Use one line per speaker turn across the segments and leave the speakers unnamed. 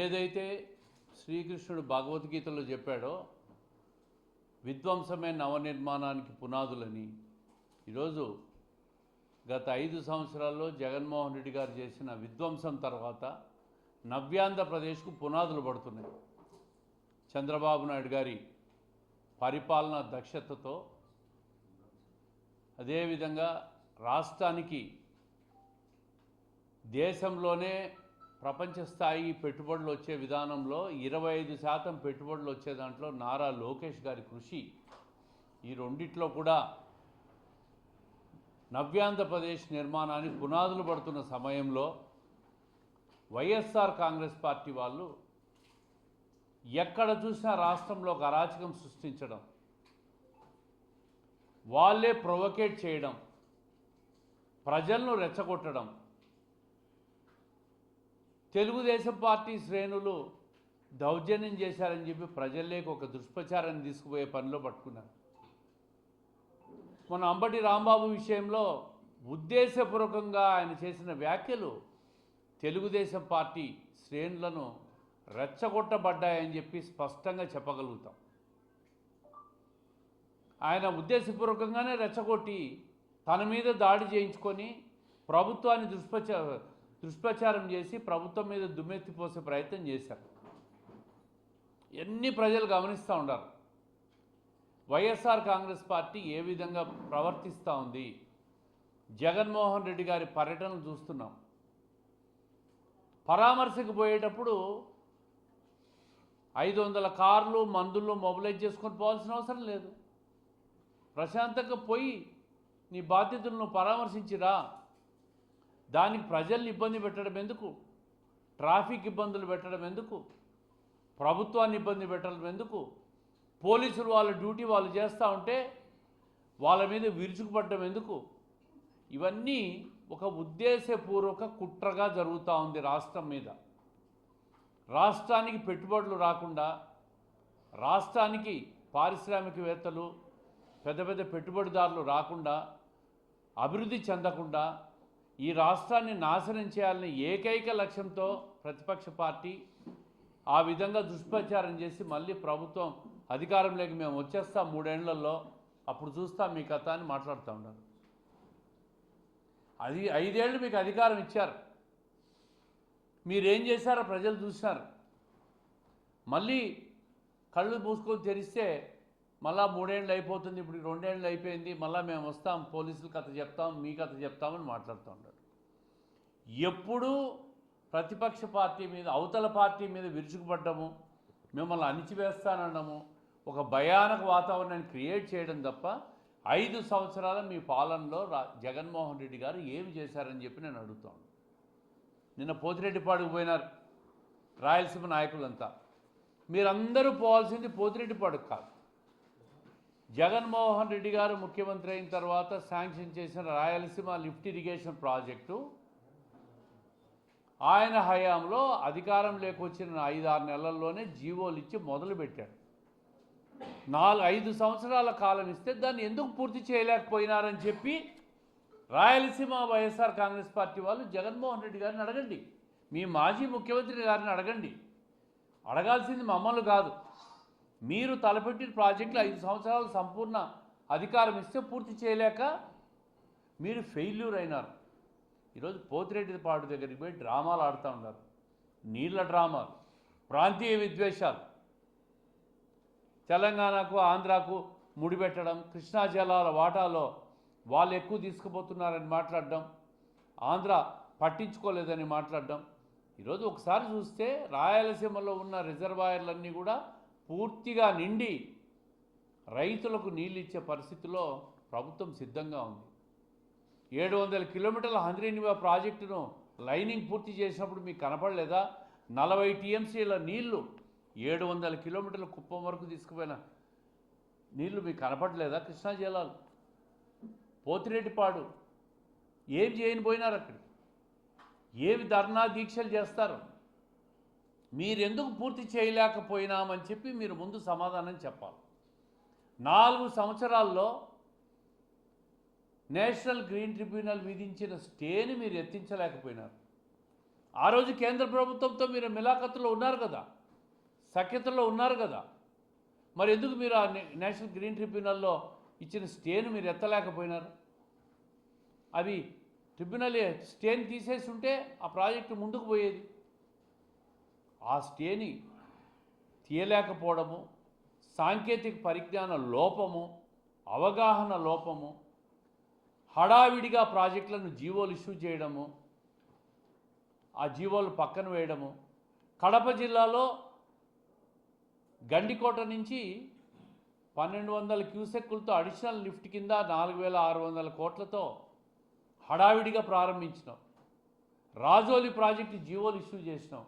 ఏదైతే శ్రీకృష్ణుడు భగవద్గీతలో చెప్పాడో విధ్వంసమే నవనిర్మాణానికి పునాదులని ఈరోజు గత ఐదు సంవత్సరాల్లో జగన్మోహన్ రెడ్డి గారు చేసిన విధ్వంసం తర్వాత నవ్యాంధ్రప్రదేశ్కు పునాదులు పడుతున్నాయి. చంద్రబాబు నాయుడు గారి పరిపాలన దక్షతతో అదేవిధంగా రాష్ట్రానికి దేశంలోనే ప్రపంచ స్థాయి పెట్టుబడులు వచ్చే విధానంలో ఇరవై ఐదు శాతం పెట్టుబడులు వచ్చే దాంట్లో నారా లోకేష్ గారి కృషి. ఈ రెండిట్లో కూడా నవ్యాంధ్రప్రదేశ్ నిర్మాణానికి పునాదులు పడుతున్న సమయంలో వైఎస్ఆర్ కాంగ్రెస్ పార్టీ వాళ్ళు ఎక్కడ చూసినా రాష్ట్రంలో ఒక అరాచకం సృష్టించడం వాళ్ళే ప్రొవొకేట్ చేయడం ప్రజలను రెచ్చగొట్టడం తెలుగుదేశం పార్టీ శ్రేణులు దౌర్జన్యం చేశారని చెప్పి ప్రజల్లోకి ఒక దుష్ప్రచారాన్ని తీసుకుపోయే పనిలో పట్టుకున్నారు. మన అంబటి రాంబాబు విషయంలో ఉద్దేశపూర్వకంగా ఆయన చేసిన వ్యాఖ్యలు తెలుగుదేశం పార్టీ శ్రేణులను రెచ్చగొట్టబడ్డాయని చెప్పి స్పష్టంగా చెప్పగలుగుతాం. ఆయన ఉద్దేశపూర్వకంగానే రెచ్చగొట్టి తన మీద దాడి చేయించుకొని ప్రభుత్వాన్ని దుష్ప్రచా దుష్ప్రచారం చేసి ప్రభుత్వం మీద దుమ్మెత్తిపోసే ప్రయత్నం చేశారు. ఎన్ని ప్రజలు గమనిస్తూ ఉండారు వైఎస్ఆర్ కాంగ్రెస్ పార్టీ ఏ విధంగా ప్రవర్తిస్తూ ఉంది? జగన్మోహన్ రెడ్డి గారి పర్యటనలు చూస్తున్నాం. పరామర్శకు పోయేటప్పుడు ఐదు వందల కార్లు మందులు మొబిలైజ్ చేసుకొని పోవాల్సిన అవసరం లేదు. ప్రశాంతంగా పోయి నీ బాధ్యతలను పరామర్శించిరా. దానికి ప్రజల్ని ఇబ్బంది పెట్టడం ఎందుకు? ట్రాఫిక్ ఇబ్బందులు పెట్టడం ఎందుకు? ప్రభుత్వాన్ని ఇబ్బంది పెట్టడం ఎందుకు? పోలీసులు వాళ్ళ డ్యూటీ వాళ్ళు చేస్తూ ఉంటే వాళ్ళ మీద విరుచుకుపడడం ఎందుకు? ఇవన్నీ ఒక ఉద్దేశపూర్వక కుట్రగా జరుగుతూ ఉంది రాష్ట్రం మీద. రాష్ట్రానికి పెట్టుబడులు రాకుండా రాష్ట్రానికి పారిశ్రామికవేత్తలు పెద్ద పెద్ద పెట్టుబడిదారులు రాకుండా అభివృద్ధి చెందకుండా ఈ రాష్ట్రాన్ని నాశనం చేయాలని ఏకైక లక్ష్యంతో ప్రతిపక్ష పార్టీ ఆ విధంగా దుష్ప్రచారం చేసి మళ్ళీ ప్రభుత్వం అధికారంలోకి మేము వచ్చేస్తాం మూడేళ్ళలో అప్పుడు చూస్తాం మీ కథ అని మాట్లాడుతూ ఉన్నారు. అది ఐదేళ్ళు మీకు అధికారం ఇచ్చారు. మీరేం చేశారో ప్రజలు చూసినారు. మళ్ళీ కళ్ళు మూసుకొని తెరిస్తే మళ్ళా మూడేళ్ళు అయిపోతుంది ఇప్పుడు రెండేళ్ళు అయిపోయింది మళ్ళీ మేము వస్తాం పోలీసులు కథ చెప్తాం మీ కథ చెప్తామని మాట్లాడుతూ ఉంటారు ఎప్పుడూ ప్రతిపక్ష పార్టీ మీద అవతల పార్టీ మీద విరుచుకుపడ్డము మిమ్మల్ని అణిచివేస్తానడము ఒక భయానక వాతావరణాన్ని క్రియేట్ చేయడం తప్ప ఐదు సంవత్సరాల మీ పాలనలో రా జగన్మోహన్ రెడ్డి గారు ఏమి చేశారని చెప్పి నేను అడుగుతాను నిన్న పోతిరెడ్డిపాడుకు పోయినారు రాయలసీమ నాయకులంతా. మీరందరూ పోవాల్సింది పోతిరెడ్డిపాడుకు కాదు. జగన్మోహన్ రెడ్డి గారు ముఖ్యమంత్రి అయిన తర్వాత శాంక్షన్ చేసిన రాయలసీమ లిఫ్ట్ ఇరిగేషన్ ప్రాజెక్టు ఆయన హయాంలో అధికారం లేకొచ్చిన ఐదు ఆరు నెలల్లోనే జీవోలు ఇచ్చి మొదలుపెట్టాడు. నాలుగు ఐదు సంవత్సరాల కాలం ఇస్తే దాన్ని ఎందుకు పూర్తి చేయలేకపోయినారని చెప్పి రాయలసీమ వైఎస్ఆర్ కాంగ్రెస్ పార్టీ వాళ్ళు జగన్మోహన్ రెడ్డి గారిని అడగండి. మీ మాజీ ముఖ్యమంత్రి గారిని అడగండి. అడగాల్సింది మమ్మల్ని కాదు. మీరు తలపెట్టిన ప్రాజెక్టులు ఐదు సంవత్సరాలు సంపూర్ణ అధికారం ఇస్తే పూర్తి చేయలేక మీరు ఫెయిల్యూర్ అయినారు. ఈరోజు పోతిరెడ్డి పాటు దగ్గరికి పోయి డ్రామాలు ఆడుతూ ఉన్నారు. నీళ్ళ డ్రామాలు ప్రాంతీయ విద్వేషాలు. తెలంగాణకు ఆంధ్రాకు ముడిపెట్టడం కృష్ణా జలాల వాటాలో వాళ్ళు ఎక్కువ తీసుకుపోతున్నారని మాట్లాడడం ఆంధ్ర పట్టించుకోలేదని మాట్లాడడం. ఈరోజు ఒకసారి చూస్తే రాయలసీమలో ఉన్న రిజర్వాయర్లన్నీ కూడా పూర్తిగా నిండి రైతులకు నీళ్ళు ఇచ్చే పరిస్థితిలో ప్రభుత్వం సిద్ధంగా ఉంది. ఏడు వందల కిలోమీటర్ల హంద్రీనివా ప్రాజెక్టును లైనింగ్ పూర్తి చేసినప్పుడు మీకు కనపడలేదా? నలభై టీఎంసీల నీళ్ళు ఏడు వందల కిలోమీటర్ల కుప్పం వరకు తీసుకుపోయిన నీళ్ళు మీకు కనపడలేదా కృష్ణా జిల్లాలో పోతిరెడ్డిపాడు ఏం చేయని పోయినారు అక్కడ? ఏమి ధర్నా దీక్షలు చేస్తారు? మీరెందుకు పూర్తి చేయలేకపోయినామని చెప్పి మీరు ముందు సమాధానం చెప్పాలి. నాలుగు సంవత్సరాల్లో నేషనల్ గ్రీన్ ట్రిబ్యునల్ విధించిన స్టేని మీరు ఎత్తించలేకపోయినారు. ఆ రోజు కేంద్ర ప్రభుత్వంతో మీరు మిలాఖత్తులో ఉన్నారు కదా. సఖ్యతలో ఉన్నారు కదా. మరి ఎందుకు మీరు ఆ నే- నేషనల్ గ్రీన్ ట్రిబ్యునల్లో ఇచ్చిన స్టేను మీరు ఎత్తలేకపోయినారు? అవి ట్రిబ్యునల్ స్టేని తీసేసి ఉంటే ఆ ప్రాజెక్టు ముందుకు పోయేది. ఆ స్టేని తీయలేకపోవడము సాంకేతిక పరిజ్ఞాన లోపము అవగాహన లోపము హడావిడిగా ప్రాజెక్టులను జీవోలు ఇష్యూ చేయడము ఆ జీవోలు పక్కన వేయడము కడప జిల్లాలో గండికోట నుంచి పన్నెండు వందల క్యూసెక్కులతో అడిషనల్ లిఫ్ట్ కింద నాలుగు వేల ఆరు వందల కోట్లతో హడావిడిగా ప్రారంభించినాం. రాజోలి ప్రాజెక్టు జీవోలు ఇష్యూ చేసినాం.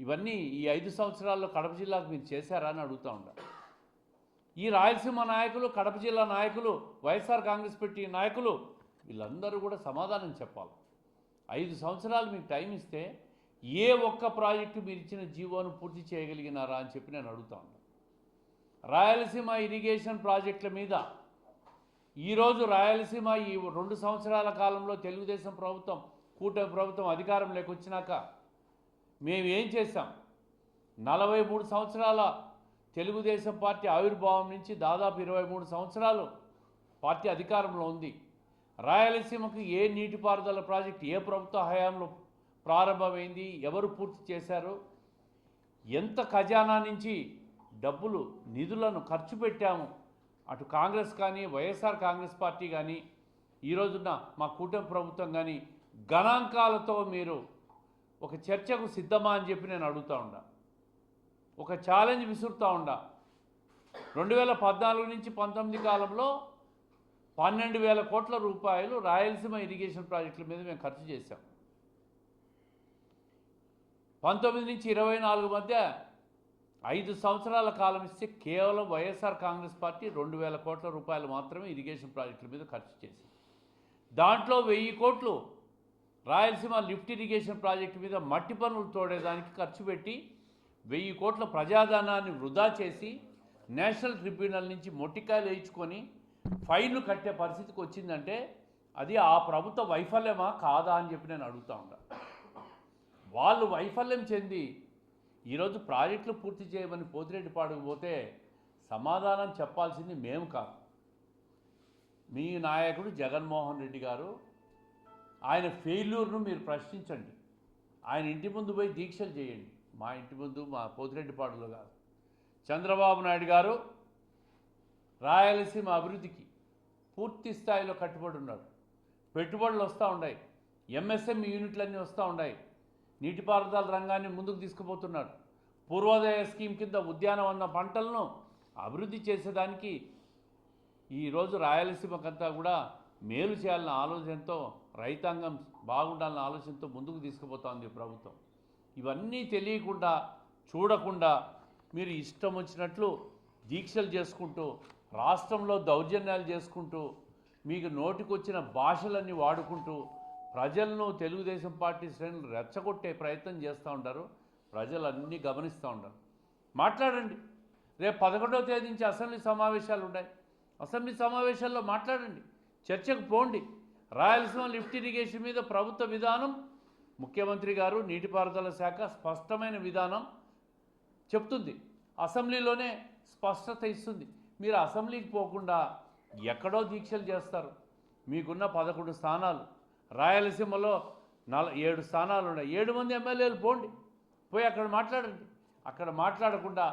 ఇవన్నీ ఈ ఐదు సంవత్సరాల్లో కడప జిల్లాకు మీరు చేశారా అని అడుగుతా ఉండ. ఈ రాయలసీమ నాయకులు కడప జిల్లా నాయకులు వైఎస్ఆర్ కాంగ్రెస్ పార్టీ నాయకులు వీళ్ళందరూ కూడా సమాధానం చెప్పాలి. ఐదు సంవత్సరాలు మీకు టైం ఇస్తే ఏ ఒక్క ప్రాజెక్టు మీరు ఇచ్చిన జీవోను పూర్తి చేయగలిగినారా అని చెప్పి నేను అడుగుతా ఉన్నాను రాయలసీమ ఇరిగేషన్ ప్రాజెక్టుల మీద ఈరోజు రాయలసీమ ఈ రెండు సంవత్సరాల కాలంలో తెలుగుదేశం ప్రభుత్వం కూటమి ప్రభుత్వం అధికారం లేకొచ్చినాక మేము ఏం చేశాం? నలభై మూడు సంవత్సరాల తెలుగుదేశం పార్టీ ఆవిర్భావం నుంచి దాదాపు ఇరవై మూడు సంవత్సరాలు పార్టీ అధికారంలో ఉంది. రాయలసీమకు ఏ నీటిపారుదల ప్రాజెక్ట్ ఏ ప్రభుత్వ హయాంలో ప్రారంభమైంది ఎవరు పూర్తి చేశారు ఎంత ఖజానా నుంచి డబ్బులు నిధులను ఖర్చు పెట్టాము అటు కాంగ్రెస్ కానీ వైఎస్ఆర్ కాంగ్రెస్ పార్టీ కానీ ఈరోజున మా కూటమి ప్రభుత్వం కానీ గణాంకాలతో మీరు ఒక చర్చకు సిద్ధమా అని చెప్పి నేను అడుగుతా ఉండా. ఒక ఛాలెంజ్ విసురుతూ ఉండా. రెండు వేల పద్నాలుగు నుంచి పంతొమ్మిది కాలంలో పన్నెండు వేల కోట్ల రూపాయలు రాయలసీమ ఇరిగేషన్ ప్రాజెక్టుల మీద మేము ఖర్చు చేశాం. పంతొమ్మిది నుంచి ఇరవై నాలుగు మధ్య ఐదు సంవత్సరాల కాలం ఇస్తే కేవలం వైఎస్ఆర్ కాంగ్రెస్ పార్టీ రెండు వేల కోట్ల రూపాయలు మాత్రమే ఇరిగేషన్ ప్రాజెక్టుల మీద ఖర్చు చేసింది. దాంట్లో వెయ్యి కోట్లు రాయలసీమ లిఫ్ట్ ఇరిగేషన్ ప్రాజెక్టు మీద మట్టి పనులు తోడేదానికి ఖర్చు పెట్టి వెయ్యి కోట్ల ప్రజాధనాన్ని వృధా చేసి నేషనల్ ట్రిబ్యునల్ నుంచి మొట్టికాయలు వేయించుకొని ఫైన్లు కట్టే పరిస్థితికి వచ్చిందంటే అది ఆ ప్రభుత్వ వైఫల్యమా కాదా అని చెప్పి నేను అడుగుతా ఉన్నా. వాళ్ళు వైఫల్యం చెంది ఈరోజు ప్రాజెక్టులు పూర్తి చేయమని పోతిరెడ్డి పోతే సమాధానం చెప్పాల్సింది మేము కాదు. మీ నాయకుడు జగన్మోహన్ రెడ్డి గారు ఆయన ఫెయిల్యూర్ను మీరు ప్రశ్నించండి. ఆయన ఇంటి ముందు పోయి దీక్షలు చేయండి. మా ఇంటి ముందు మా పోతిరెడ్డిపాడులో కాదు. చంద్రబాబు నాయుడు గారు రాయలసీమ అభివృద్ధికి పూర్తి స్థాయిలో కట్టుబడి ఉన్నాడు పెట్టుబడులు వస్తూ ఉన్నాయి. ఎంఎస్ఎంఈ యూనిట్లన్నీ వస్తూ ఉన్నాయి. నీటిపారుదల రంగాన్ని ముందుకు తీసుకుపోతున్నాడు పూర్వోదయ స్కీమ్ కింద ఉద్యానవన పంటలను అభివృద్ధి చేసేదానికి ఈరోజు రాయలసీమకంతా కూడా మేలు చేయాలన్న ఆలోచనతో రైతాంగం బాగుండాలన్న ఆలోచనతో ముందుకు తీసుకుపోతోంది ప్రభుత్వం. ఇవన్నీ తెలియకుండా చూడకుండా మీరు ఇష్టం వచ్చినట్లు దీక్షలు చేసుకుంటూ రాష్ట్రంలో దౌర్జన్యాలు చేసుకుంటూ మీకు నోటికొచ్చిన భాషలన్నీ వాడుకుంటూ ప్రజలను తెలుగుదేశం పార్టీ శ్రేణులు రెచ్చగొట్టే ప్రయత్నం చేస్తూ ఉంటారు ప్రజలు అన్నీ గమనిస్తూ ఉంటారు మాట్లాడండి. రేపు పదకొండవ తేదీ నుంచి అసెంబ్లీ సమావేశాలు ఉన్నాయి అసెంబ్లీ సమావేశాల్లో మాట్లాడండి. చర్చకు పోండి. రాయలసీమ లిఫ్ట్ ఇరిగేషన్ మీద ప్రభుత్వ విధానం ముఖ్యమంత్రి గారు నీటిపారుదల శాఖ స్పష్టమైన విధానం చెప్తుంది. అసెంబ్లీలోనే స్పష్టత ఇస్తుంది. మీరు అసెంబ్లీకి పోకుండా ఎక్కడో దీక్షలు చేస్తారు. మీకున్న పదకొండు స్థానాలు. రాయలసీమలో నల ఏడు స్థానాలు ఉన్నాయి. ఏడు మంది ఎమ్మెల్యేలు పోండి. పోయి అక్కడ మాట్లాడండి. అక్కడ మాట్లాడకుండా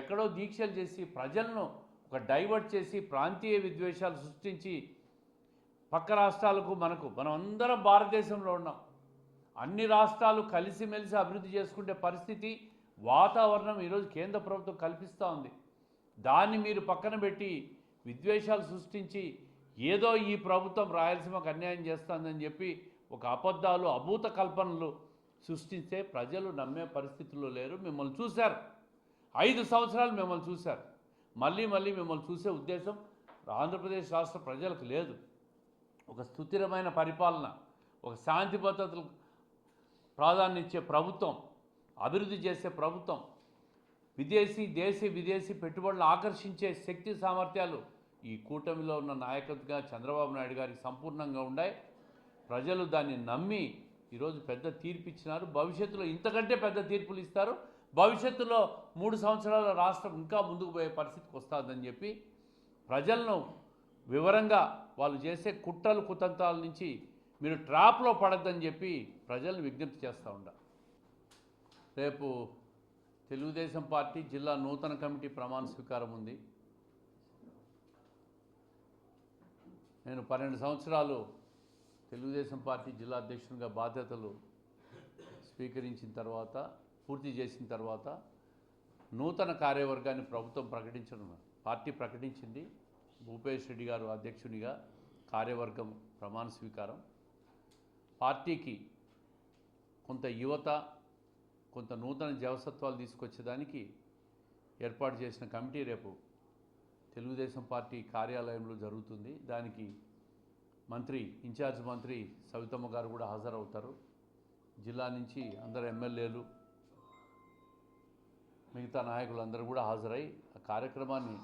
ఎక్కడో దీక్షలు చేసి ప్రజలను ఒక డైవర్ట్ చేసి ప్రాంతీయ విద్వేషాలు సృష్టించి పక్క రాష్ట్రాలకు మనకు మనం అందరం భారతదేశంలో ఉన్నాం. అన్ని రాష్ట్రాలు కలిసిమెలిసి అభివృద్ధి చేసుకునే పరిస్థితి వాతావరణం ఈరోజు కేంద్ర ప్రభుత్వం కల్పిస్తూ ఉంది. దాన్ని మీరు పక్కన పెట్టి విద్వేషాలు సృష్టించి ఏదో ఈ ప్రభుత్వం రాయలసీమకు అన్యాయం చేస్తుందని చెప్పి ఒక అబద్ధాలు అభూత కల్పనలు సృష్టిస్తే ప్రజలు నమ్మే పరిస్థితుల్లో లేరు. మిమ్మల్ని చూశారు. ఐదు సంవత్సరాలు మిమ్మల్ని చూశారు. మళ్ళీ మళ్ళీ మిమ్మల్ని చూసే ఉద్దేశం ఆంధ్రప్రదేశ్ రాష్ట్ర ప్రజలకు లేదు. ఒక స్థుతిరమైన పరిపాలన ఒక శాంతి భద్రతలకు ప్రాధాన్యం ప్రభుత్వం అభివృద్ధి చేసే ప్రభుత్వం విదేశీ దేశీ విదేశీ పెట్టుబడులు ఆకర్షించే శక్తి సామర్థ్యాలు ఈ కూటమిలో ఉన్న నాయకత్వంగా చంద్రబాబు నాయుడు గారికి సంపూర్ణంగా ఉన్నాయి. ప్రజలు దాన్ని నమ్మి ఈరోజు పెద్ద తీర్పు ఇచ్చినారు. భవిష్యత్తులో ఇంతకంటే పెద్ద తీర్పులు ఇస్తారు. భవిష్యత్తులో మూడు సంవత్సరాల రాష్ట్రం ఇంకా ముందుకు పోయే పరిస్థితికి వస్తుందని చెప్పి ప్రజలను వివరంగా వాళ్ళు చేసే కుట్రలు కుతంత్రాల నుంచి మీరు ట్రాప్లో పడద్దని చెప్పి ప్రజలను విజ్ఞప్తి చేస్తూ ఉండ. రేపు తెలుగుదేశం పార్టీ జిల్లా నూతన కమిటీ ప్రమాణ స్వీకారం ఉంది. నేను పన్నెండు సంవత్సరాలు తెలుగుదేశం పార్టీ జిల్లా అధ్యక్షునిగా బాధ్యతలు స్వీకరించిన తర్వాత పూర్తి చేసిన తర్వాత నూతన కార్యవర్గాన్ని ప్రభుత్వం ప్రకటించడం పార్టీ ప్రకటించింది. భూపేష్ రెడ్డి గారు అధ్యక్షునిగా కార్యవర్గం ప్రమాణ స్వీకారం. పార్టీకి కొంత యువత కొంత నూతన జవసత్వాలు తీసుకొచ్చేదానికి ఏర్పాటు చేసిన కమిటీ రేపు తెలుగుదేశం పార్టీ కార్యాలయంలో జరుగుతుంది. దానికి మంత్రి ఇన్ఛార్జ్ మంత్రి సవితమ్మ గారు కూడా హాజరవుతారు. జిల్లా నుంచి అందరు ఎమ్మెల్యేలు మిగతా నాయకులందరూ కూడా హాజరై ఆ కార్యక్రమాన్ని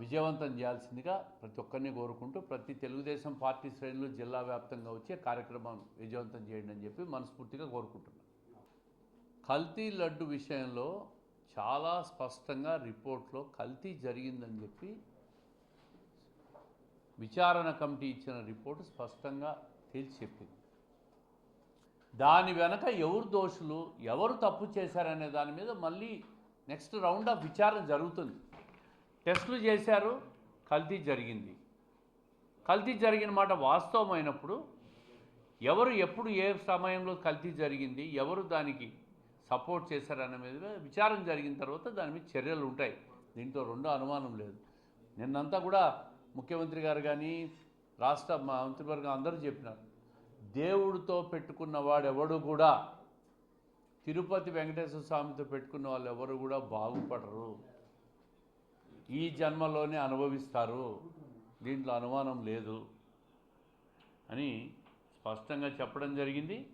విజయవంతం చేయాల్సిందిగా ప్రతి ఒక్కరిని కోరుకుంటూ ప్రతి తెలుగుదేశం పార్టీ శ్రేణులు జిల్లా వ్యాప్తంగా వచ్చే కార్యక్రమం విజయవంతం చేయండి అని చెప్పి మనస్ఫూర్తిగా కోరుకుంటున్నాను కల్తీ లడ్డు విషయంలో చాలా స్పష్టంగా రిపోర్ట్లో కల్తీ జరిగిందని చెప్పి విచారణ కమిటీ ఇచ్చిన రిపోర్టు స్పష్టంగా తేల్చి చెప్పింది. దాని వెనక ఎవరు దోషులు ఎవరు తప్పు చేశారనే దాని మీద మళ్ళీ నెక్స్ట్ రౌండ్ ఆఫ్ విచారణ జరుగుతుంది. టెస్టులు చేశారు కల్తీ జరిగింది. కల్తీ జరిగిన మాట వాస్తవమైనప్పుడు ఎవరు ఎప్పుడు ఏ సమయంలో కల్తీ జరిగింది ఎవరు దానికి సపోర్ట్ చేశారనే మీద విచారం జరిగిన తర్వాత దాని మీద చర్యలు ఉంటాయి. దీంట్లో రెండో అనుమానం లేదు. నిన్నంతా కూడా ముఖ్యమంత్రి గారు కానీ రాష్ట్ర మంత్రివర్గం అందరూ చెప్పినారు. దేవుడితో పెట్టుకున్న వాడెవడు కూడా తిరుపతి వెంకటేశ్వర స్వామితో పెట్టుకున్న వాళ్ళు ఎవరు కూడా బాగుపడరు. ఈ జన్మలోనే అనుభవిస్తారు. దీంట్లో అనుమానం లేదు అని స్పష్టంగా చెప్పడం జరిగింది.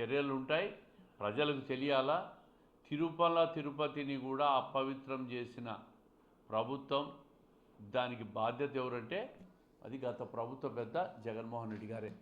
చర్యలు ఉంటాయి ప్రజలకు తెలియాలా? తిరుపల తిరుపతిని కూడా అపవిత్రం చేసిన ప్రభుత్వం దానికి బాధ్యత ఎవరంటే అది గత ప్రభుత్వ పెద్ద జగన్మోహన్ రెడ్డి గారే.